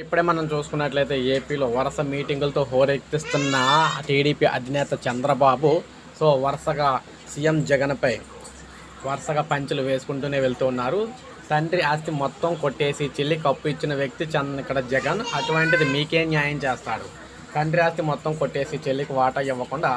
ఇప్పుడే మనం చూసుకున్నట్లయితే ఏపీలో వరుస మీటింగులతో హోరెత్తిస్తున్న టీడీపీ అధినేత చంద్రబాబు. సో వరుసగా సీఎం జగన్పై వరుసగా పంచులు వేసుకుంటూనే వెళ్తూ ఉన్నారు. తండ్రి ఆస్తి మొత్తం కొట్టేసి చెల్లి కప్పు ఇచ్చిన వ్యక్తి చంద్ర ఇక్కడ జగన్. అటువంటిది మీకే న్యాయం చేస్తాడు. తండ్రి ఆస్తి మొత్తం కొట్టేసి చెల్లికి వాటా ఇవ్వకుండా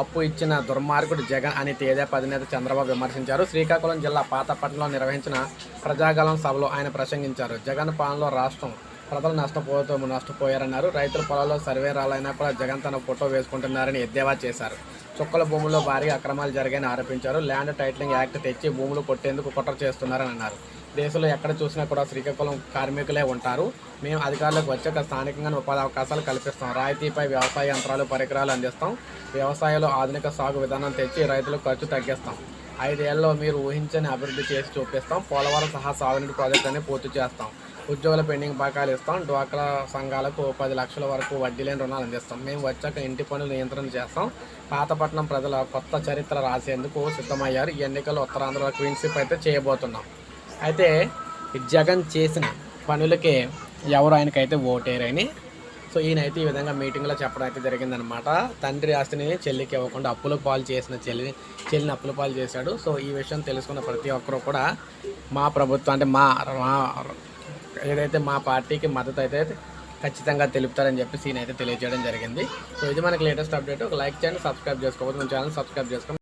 అప్పు ఇచ్చిన దుర్మార్గుడు జగన్ అని తేదేప అధినేత చంద్రబాబు విమర్శించారు. శ్రీకాకుళం జిల్లా పాతపట్నంలో నిర్వహించిన ప్రజాగలం సభలో ఆయన ప్రసంగించారు. జగన్ పాలనలో రాష్ట్రం ప్రజలు నష్టపోతూ నష్టపోయారన్నారు. రైతుల పొలాల్లో సర్వే రాలైనా కూడా జగన్ తన ఫోటో వేసుకుంటున్నారని ఎద్దేవా చేశారు. చుక్కల భూముల్లో భారీ అక్రమాలు జరిగాయని ఆరోపించారు. ల్యాండ్ టైటిలింగ్ యాక్ట్ తెచ్చి భూములు కొట్టేందుకు కుట్ర చేస్తున్నారని అన్నారు దేశంలో ఎక్కడ చూసినా కూడా శ్రీకాకుళం కార్మికులే ఉంటారు. మేము అధికారులకు వచ్చాక స్థానికంగా ఉపాధి అవకాశాలు కల్పిస్తాం. రాయితీపై వ్యవసాయ యంత్రాలు పరికరాలు అందిస్తాం. వ్యవసాయంలో ఆధునిక సాగు విధానం తెచ్చి రైతులకు ఖర్చు తగ్గిస్తాం. ఐదేళ్ళలో మీరు ఊహించని అభివృద్ధి చేసి చూపిస్తాం. పోలవరం సహా సాగునీటి ప్రాజెక్టులని పూర్తి చేస్తాం. ఉద్యోగుల పెండింగ్ బకాయిలు ఇస్తాం. డ్వాక్రా సంఘాలకు పది లక్షల వరకు వడ్డీ లేని రుణాలు అందిస్తాం. మేము వచ్చాక ఇంటి పనులు నియంత్రణ చేస్తాం. పాతపట్నం ప్రజల కొత్త చరిత్ర రాసేందుకు సిద్ధమయ్యారు. ఈ ఉత్తరాంధ్ర క్వీన్షిప్ అయితే చేయబోతున్నాం. అయితే జగన్ చేసిన పనులకే ఎవరు ఆయనకైతే ఓటేరని సో ఈయనైతే ఈ విధంగా మీటింగ్లో చెప్పడం అయితే జరిగిందనమాట తండ్రి ఆస్తిని చెల్లికి ఇవ్వకుండా అప్పుల పాలు చేసిన చెల్లి చెల్లిని అప్పుల పాలు చేశాడు. సో ఈ విషయం తెలుసుకున్న ప్రతి ఒక్కరు కూడా మా ప్రభుత్వం అంటే మా ఏదైతే మా పార్టీకి మద్దతు అయితే ఖచ్చితంగా తెలుపుతారని చెప్పి సీన్ అయితే తెలియజేయడం జరిగింది. సో ఇది మనకి లేటెస్ట్ అప్డేట్ ఒక లైక్ చేయండి సబ్స్క్రైబ్ చేసుకోవచ్చు మన ఛానల్ సబ్స్క్రైబ్ చేసుకోండి